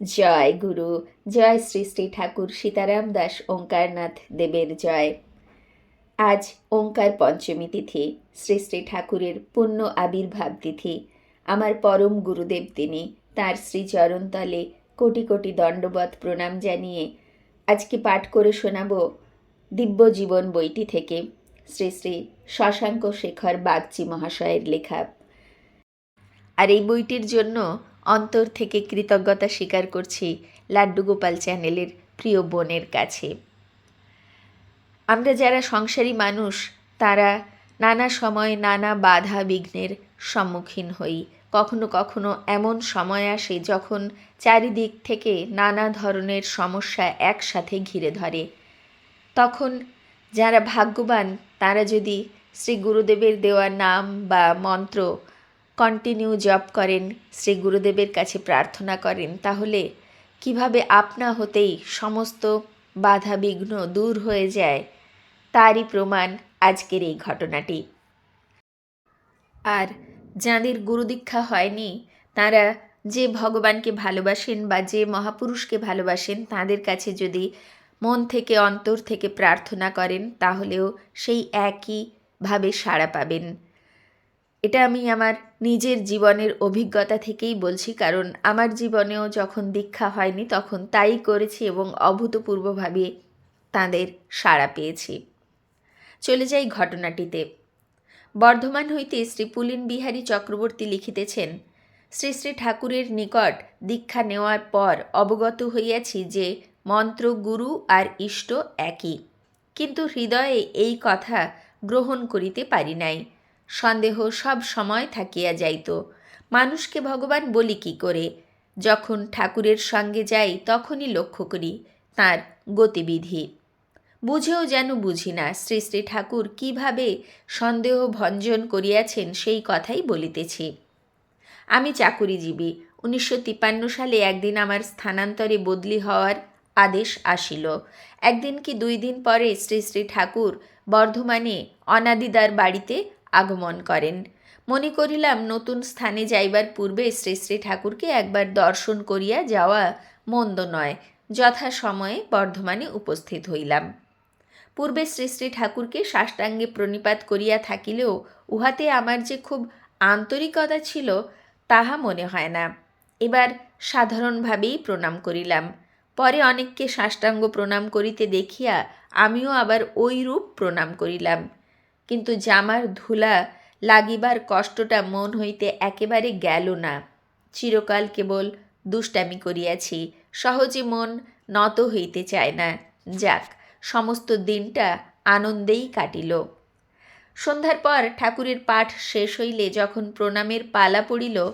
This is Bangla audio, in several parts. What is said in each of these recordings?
জয় গুরু, জয় শ্রী শ্রী ঠাকুর সীতারাম দাস ওঙ্কারনাথ দেবের জয়। আজ ওঙ্কার পঞ্চমী তিথি, শ্রী শ্রী ঠাকুরের পূর্ণ আবির্ভাব তিথি। আমার পরম গুরুদেব তিনি, তার শ্রীচরণতলে কোটি কোটি দণ্ডবত প্রণাম জানিয়ে আজকে পাঠ করে শোনাব দিব্য জীবন বইটি থেকে শ্রী শ্রী শশাঙ্ক শেখর বাগচি মহাশয়ের লেখা। আর এই বইটির জন্য অন্তর থেকে কৃতজ্ঞতা স্বীকার করছি লাড্ডু গোপাল চ্যানেলের প্রিয় বোনের কাছে। আমরা যারা সংসারী মানুষ, তারা নানা সময় নানা বাধা বিঘ্নের সম্মুখীন হই। কখনো কখনো এমন সময় আসে যখন চারিদিক থেকে নানা ধরনের সমস্যা একসাথে ঘিরে ধরে। তখন যারা ভাগ্যবান, তারা যদি শ্রী গুরুদেবের দেওয়া নাম বা মন্ত্র কন্টিনিউ জপ করেন, শ্রী গুরুদেবের কাছে প্রার্থনা করেন, তাহলে কীভাবে আপনা হতেই সমস্ত বাধা বিঘ্ন দূর হয়ে যায়? তারই প্রমাণ আজকের এই ঘটনাটি। আর যাঁদের গুরুদীক্ষা হয়নি, তারা যে ভগবানকে ভালোবাসেন বা যে মহাপুরুষকে ভালোবাসেন, তাদের কাছে যদি মন থেকে, অন্তর থেকে প্রার্থনা করেন, তাহলেও সেই একইভাবে সাড়া পাবেন। এটা আমি আমার নিজের জীবনের অভিজ্ঞতা থেকেই বলছি, কারণ আমার জীবনেও যখন দীক্ষা হয়নি তখন তাই করেছি এবং অভূতপূর্বভাবে তাদের সাড়া পেয়েছি। চলে যাই ঘটনাটিতে। বর্ধমান হইতে শ্রী পুলিন বিহারী চক্রবর্তী লিখিতেছেন, শ্রী শ্রী ঠাকুরের নিকট দীক্ষা নেওয়ার পর অবগত হইয়াছি যে মন্ত্র গুরু আর ইষ্ট একই। কিন্তু হৃদয়ে এই কথা গ্রহণ করিতে পারি নাই। সন্দেহ সব সময় থাকিয়া যাইত। মানুষকে ভগবান বলি কি করে? যখন ঠাকুরের সঙ্গে যাই তখনই লক্ষ্য করি তার গতিবিধি। বুঝেও যেন বুঝি না শ্রী শ্রী ঠাকুর কীভাবে সন্দেহ ভঞ্জন করিয়াছেন সেই কথাই বলিতেছি। আমি চাকুরিজীবী, উনিশশো তিপ্পান্ন সালে একদিন আমার স্থানান্তরে বদলি হওয়ার আদেশ আসিল। একদিন কি দুই দিন পরে শ্রী শ্রী ঠাকুর বর্ধমানে অনাদিদার বাড়িতে আগমন করেন। মনে করিলাম, নতুন স্থানে যাইবার পূর্বে শ্রী শ্রী ঠাকুরকে একবার দর্শন করিয়া যাওয়া মন্দ নয় যথা সময়ে বর্ধমানে উপস্থিত হইলাম। পূর্বে শ্রী শ্রী ঠাকুরকে সাষ্টাঙ্গে প্রণিপাত করিয়া থাকিলেও উহাতে আমার যে খুব আন্তরিকতা ছিল, তাহা মনে হয় না। এবার সাধারণভাবেই প্রণাম করিলাম। পরে অনেককে সাষ্টাঙ্গ প্রণাম করিতে দেখিয়া আমিও আবার ওই রূপ প্রণাম করিলাম। কিন্তু জামার ধুলা লাগিবার কষ্টটা মন হইতে একেবারে গেল না। চিরকাল কেবল দুষ্টামি করিয়াছি, সহজে মন নত হইতে চায় না। যাক, সমস্ত দিনটা আনন্দেই কাটিল। সন্ধ্যার পর ঠাকুরের পাঠ শেষ হইলে যখন প্রণামের পালা পড়িল,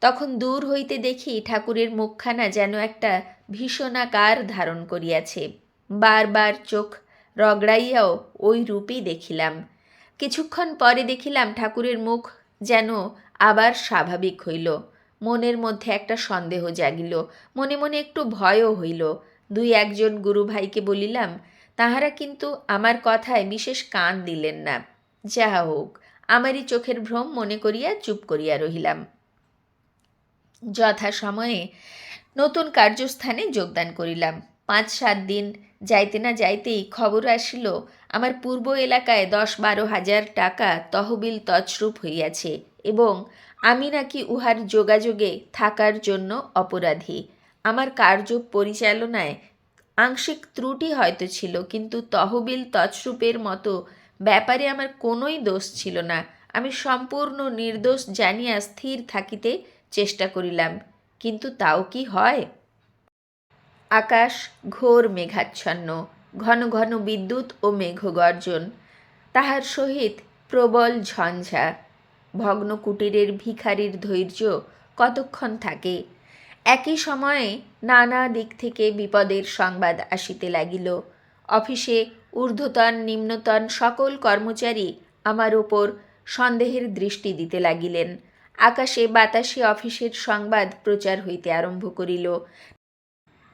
তখন দূর হইতে দেখি ঠাকুরের মুখখানা যেন একটা ভীষণাকার ধারণ করিয়াছে। বারবার চোখ রগড়াইয়াও ওই রূপই দেখিলাম। কিছুক্ষণ পরে দেখিলাম ঠাকুরের মুখ যেন আবার স্বাভাবিক হইল। মনের মধ্যে একটা সন্দেহ জাগিল। মনে মনে একটু ভয়ও হইল। দুই একজন গুরু ভাইকে বলিলাম, তাহারা কিন্তু আমার কথায় বিশেষ কান দিলেন না। যাহা হোক, আমারই চোখের ভ্রম মনে করিয়া চুপ করিয়া রহিলাম। যথা সময়ে নতুন কার্যস্থানে যোগদান করিলাম। পাঁচ সাত দিন যাইতে না যাইতেই খবর আসিল, আমার পূর্ব এলাকায় দশ বারো হাজার টাকা তহবিল তছরূপ হইয়াছে এবং আমি নাকি উহার যোগাযোগে থাকার জন্য অপরাধী। আমার কার্য পরিচালনায় আংশিক ত্রুটি হয়তো ছিল, কিন্তু তহবিল তছরূপের মতো ব্যাপারে আমার কোনোই দোষ ছিল না। আমি সম্পূর্ণ নির্দোষ জানিয়া স্থির থাকিতে চেষ্টা করিলাম, কিন্তু তাও কি হয়? আকাশ ঘোর মেঘাচ্ছন্ন, ঘন ঘন বিদ্যুৎ ও মেঘগর্জন তাহার সহিত প্রবল ঝঞ্ঝা। ভগ্ন কুটিরের ভিখারির ধৈর্য কতক্ষণ থাকে? একই সময়ে নানা দিক থেকে বিপদের সংবাদ আসিতে লাগিল। অফিসে ঊর্ধ্বতন, নিম্নতন সকল কর্মচারী আমার ওপর সন্দেহের দৃষ্টি দিতে লাগিলেন। আকাশে বাতাসে অফিসের সংবাদ প্রচার হইতে আরম্ভ করিল।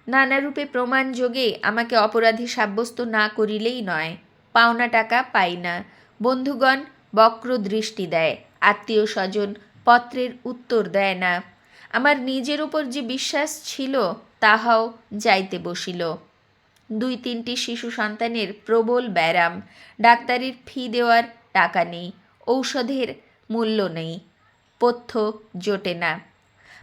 নানারূপে প্রমাণ যোগে আমাকে অপরাধী সাব্যস্ত না করিলেই নয়। পাওনা টাকা পাই না। বন্ধুগণ বক্র দৃষ্টি দেয়। আত্মীয় স্বজন পত্রের উত্তর দেয় না। আমার নিজের উপর যে বিশ্বাস ছিল, তাহাও যাইতে বসিল। দুই তিনটি শিশু সন্তানের প্রবল ব্যারাম, ডাক্তারির ফি দেওয়ার টাকা নেই, ঔষধের মূল্য নেই, পথ্য জোটে না।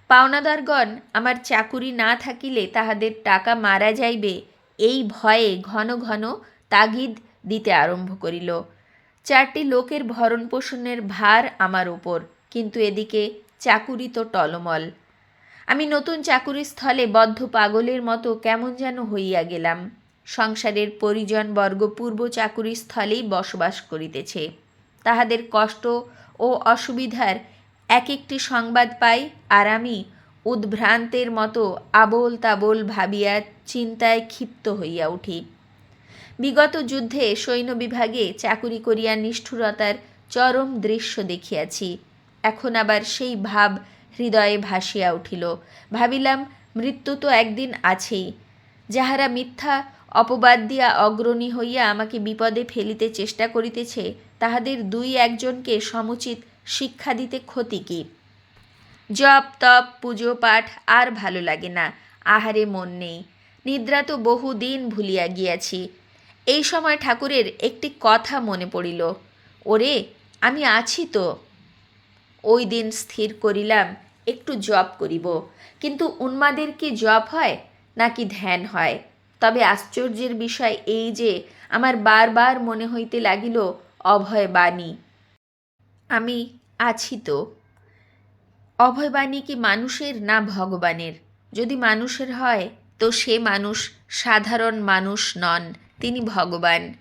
পাওনাদারগণ, আমার চাকুরি না থাকিলে তাহাদের টাকা মারা যাইবে, এই ভয়ে ঘন ঘন তাগিদ দিতে আরম্ভ করিল। চারটি লোকের ভরণ পোষণের ভার আমার ওপর কিন্তু এদিকে চাকুরি তো টলমল। আমি নতুন চাকুরি স্থলে বদ্ধ পাগলের মতো কেমন যেন হইয়া গেলাম। সংসারের পরিজনবর্গ পূর্ব চাকুরি স্থলেই বসবাস করিতেছে। তাহাদের কষ্ট ও অসুবিধার এক একটি সংবাদ পাই আর আমি উদ্ভ্রান্তের মতো আবোল তাবোল ভাবিয়া চিন্তায় ক্ষিপ্ত হইয়া উঠি। বিগত যুদ্ধে সৈন্য বিভাগে চাকুরি করিয়া নিষ্ঠুরতার চরম দৃশ্য দেখিয়াছি। এখন আবার সেই ভাব হৃদয়ে ভাসিয়া উঠিল। ভাবিলাম, মৃত্যু তো একদিন আছেই। যাহারা মিথ্যা অপবাদ দিয়া অগ্রণী হইয়া আমাকে বিপদে ফেলিতে চেষ্টা করিতেছে, তাহাদের দুই একজনকে সমুচিত শিক্ষা দিতে ক্ষতি কি? জপ, তপ, পুজো, পাঠ আর ভালো লাগে না। আহারে মন নেই। নিদ্রা তো বহুদিন ভুলিয়া গিয়াছি। এই সময় ঠাকুরের একটি কথা মনে পড়িল। ওরে, আমি আছি তো। ওই দিন স্থির করিলাম, একটু জপ করিব। কিন্তু উন্মাদের কি জপ হয়, নাকি ধ্যান হয়? তবে আশ্চর্যের বিষয় এই যে, আমার বারবার মনে হইতে লাগিল, অভয় বাণী। আমি আছি তো। অভয়বাণী কি মানুষের না ভগবানের? যদি মানুষের হয়, তো সে মানুষ সাধারণ মানুষ নন, তিনি ভগবান।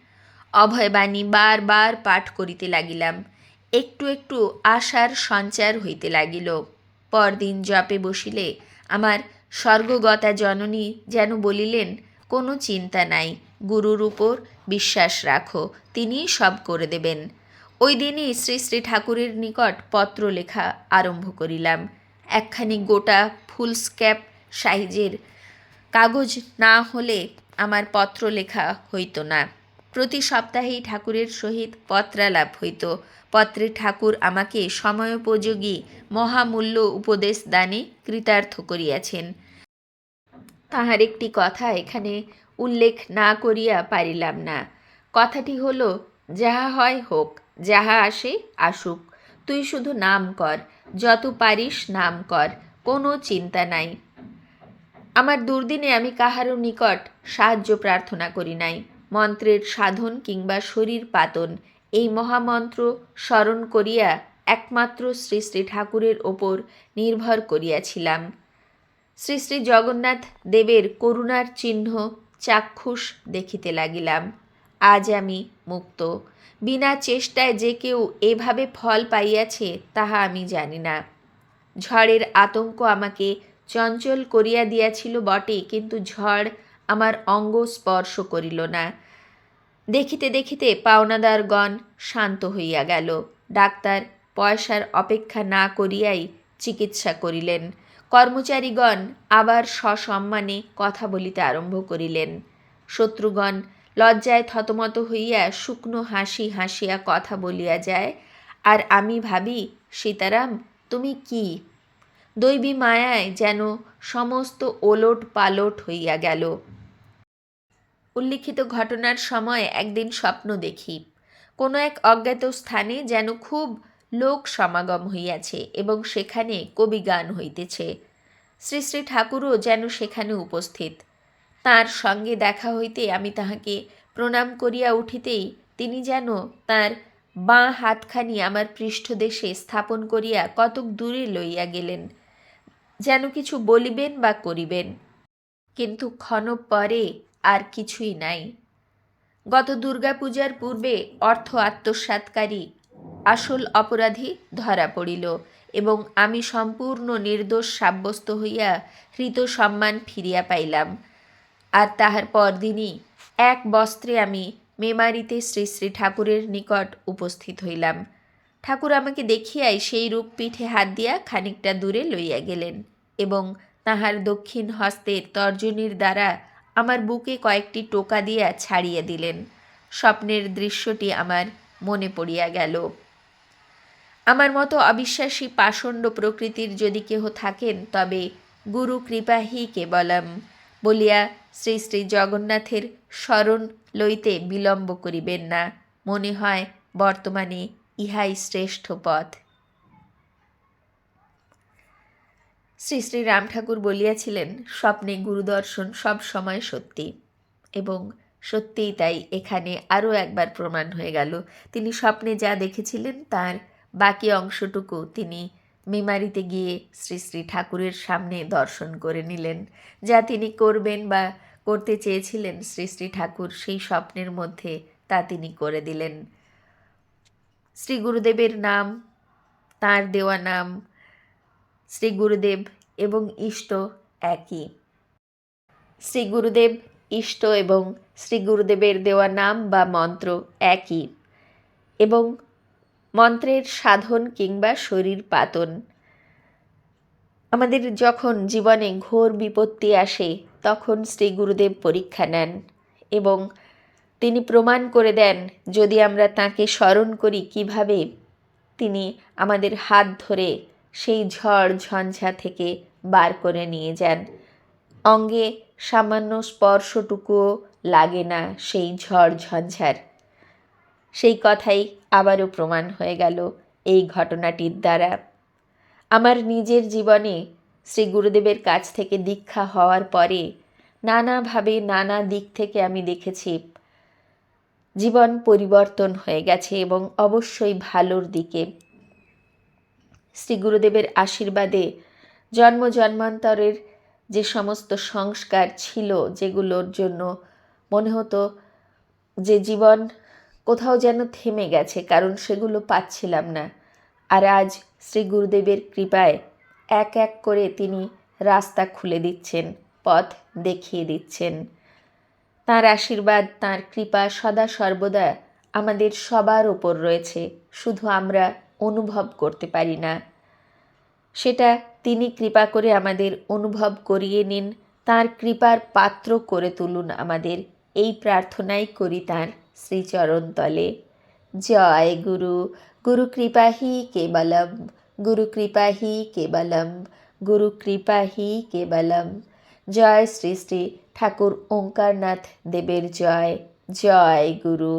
অভয়বাণী বারবার পাঠ করিতে লাগিলাম, একটু একটু আশার সঞ্চার হইতে লাগিল। পরদিন জপে বসিলে আমার স্বর্গগতা জননী যেন বলিলেন, কোনো চিন্তা নাই, গুরুর উপর বিশ্বাস রাখো তিনি সব করে দেবেন। ওই দিনই শ্রী শ্রী ঠাকুরের নিকট পত্র লেখা আরম্ভ করিলাম। একখানি গোটা ফুল স্ক্যাপ সাইজের কাগজ না হলে আমার পত্র লেখা হইত না। প্রতি সপ্তাহেই ঠাকুরের সহিত পত্রালাপ হইত। পত্রে ঠাকুর আমাকে সময়োপযোগী মহামূল্য উপদেশ দানে কৃতার্থ করিয়াছেন। তাহার একটি কথা এখানে উল্লেখ না করিয়া পারিলাম না। কথাটি হলো, যাহা হয় হোক। যাহা আসে, আসুক। তুই শুধু নাম কর, যত পারিস নাম কর, কোনো চিন্তা নাই। আমার দুর্দিনে আমি কাহারও নিকট সাহায্য প্রার্থনা করি নাই। মন্ত্রের সাধন কিংবা শরীর পাতন, এই মহামন্ত্র স্মরণ করিয়া একমাত্র শ্রী শ্রী ঠাকুরের ওপর নির্ভর করিয়াছিলাম। শ্রী শ্রী জগন্নাথ দেবের করুণার চিহ্ন চাক্ষুষ দেখিতে লাগিলাম। আজ আমি মুক্ত। বিনা চেষ্টায় যে কেউ এভাবে ফল পাইয়াছে, তাহা আমি জানি না। ঝড়ের আতঙ্ক আমাকে চঞ্চল করিয়া দিয়াছিল বটে, কিন্তু ঝড় আমার অঙ্গ স্পর্শ করিল না। দেখিতে দেখিতে পাওনাদারগণ শান্ত হইয়া গেল। ডাক্তার পয়সার অপেক্ষা না করিয়াই চিকিৎসা করিলেন। কর্মচারীগণ আবার সসম্মানে কথা বলিতে আরম্ভ করিলেন। শত্রুগণ লজ্জায় থতমত হইয়া শুকনো হাসি হাসিয়া কথা বলিয়া যায়, আর আমি ভাবি, সীতারাম, তুমি কি? দৈবী মায়ায় যেন সমস্ত ওলট পালট হইয়া গেল। উল্লিখিত ঘটনার সময় একদিন স্বপ্ন দেখি। কোনো এক অজ্ঞাত স্থানে যেন খুব লোক সমাগম হইয়াছে এবং সেখানে কবি গান হইতেছে। শ্রী শ্রী ঠাকুরও যেন সেখানে উপস্থিত। তার সঙ্গে দেখা হইতে আমি তাহাকে প্রণাম করিয়া উঠিতেই তিনি যেন তার বাঁ হাতখানি আমার পৃষ্ঠদেশে স্থাপন করিয়া কতক দূরে লইয়া গেলেন, যেন কিছু বলিবেন বা করিবেন। কিন্তু ক্ষণ পরে আর কিছুই নাই। গত দুর্গাপূজার পূর্বে অর্থ আত্মসাৎকারী আসল অপরাধী ধরা পড়িল এবং আমি সম্পূর্ণ নির্দোষ সাব্যস্ত হইয়া হৃত সম্মান ফিরিয়া পাইলাম। আর তাহার পরদিনই এক বস্ত্রে আমি মেমারিতে শ্রী শ্রী ঠাকুরের নিকট উপস্থিত হইলাম। ঠাকুর আমাকে দেখিয়াই সেই রূপ পিঠে হাত দিয়া খানিকটা দূরে লইয়া গেলেন এবং তাহার দক্ষিণ হস্তের তর্জনীর দ্বারা আমার বুকে কয়েকটি টোকা দিয়া ছাড়িয়ে দিলেন। স্বপ্নের দৃশ্যটি আমার মনে পড়িয়া গেল। আমার মতো অবিশ্বাসী পাষণ্ড প্রকৃতির যদি কেহ থাকেন তবে গুরু কৃপাহি কেবলম বলিয়া শ্রী শ্রী জগন্নাথের স্মরণ লইতে বিলম্ব করিবেন না। মনে হয় বর্তমানে ইহাই শ্রেষ্ঠ পথ। শ্রী শ্রী রাম ঠাকুর বলিয়াছিলেন, স্বপ্নে গুরুদর্শন সব সময় সত্যি। এবং সত্যিই তাই এখানে আরও একবার প্রমাণ হয়ে গেল। তিনি স্বপ্নে যা দেখেছিলেন, তার বাকি অংশটুকু তিনি মেমারিতে গিয়ে শ্রী শ্রী ঠাকুরের সামনে দর্শন করে নিলেন। যা তিনি করবেন বা করতে চেয়েছিলেন শ্রী শ্রী ঠাকুর সেই স্বপ্নের মধ্যে তা তিনি করে দিলেন। শ্রী গুরুদেবের নাম, তার দেওয়া নাম, শ্রী গুরুদেব এবং ইষ্ট একই। শ্রী গুরুদেব, ইষ্ট এবং শ্রী গুরুদেবের দেওয়া নাম বা মন্ত্র একই এবং মন্ত্রের সাধন কিংবা শরীর পাতন। আমাদের যখন জীবনে ঘোর বিপত্তি আসে, তখন শ্রী গুরুদেব পরীক্ষা নেন এবং তিনি প্রমাণ করে দেন যদি আমরা তাকে স্মরণ করি কীভাবে তিনি আমাদের হাত ধরে সেই ঝড় ঝঞ্ঝা থেকে বার করে নিয়ে যান। অঙ্গে সামান্য স্পর্শটুকুও লাগে না সেই ঝড় ঝঞ্ঝার। সেই কথাই আবারও প্রমাণ হয়ে গেল এই ঘটনাটির দ্বারা। আমার নিজের জীবনে শ্রী গুরুদেবের কাছ থেকে দীক্ষা হওয়ার পরে নানাভাবে নানা দিক থেকে আমি দেখেছি, জীবন পরিবর্তন হয়ে গেছে এবং অবশ্যই ভালোর দিকে। শ্রী গুরুদেবের আশীর্বাদে জন্ম জন্মান্তরের যে সমস্ত সংস্কার ছিল, যেগুলোর জন্য মনে হতো যে জীবন কোথাও যেন থেমে গেছে, কারণ সেগুলো পাচ্ছিলাম না। আর আজ শ্রী গুরুদেবের কৃপায় এক এক করে তিনি রাস্তা খুলে দিচ্ছেন, পথ দেখিয়ে দিচ্ছেন। তার আশীর্বাদ, তার কৃপা সদা সর্বদা আমাদের সবার ওপর রয়েছে, শুধু আমরা অনুভব করতে পারি না। সেটা তিনি কৃপা করে আমাদের অনুভব করিয়ে নিন, তার কৃপার পাত্র করে তুলুন আমাদের, এই প্রার্থনাই করি তার। শ্রীচরণ তলে জয় গুরু গুরু কৃপাহি কেবলম, গুরু কৃপাহি কেবলম, গুরু কৃপাহি কেবলম। জয় শ্রী শ্রী ঠাকুর ওঙ্কারনাথ দেবের জয়। জয় গুরু।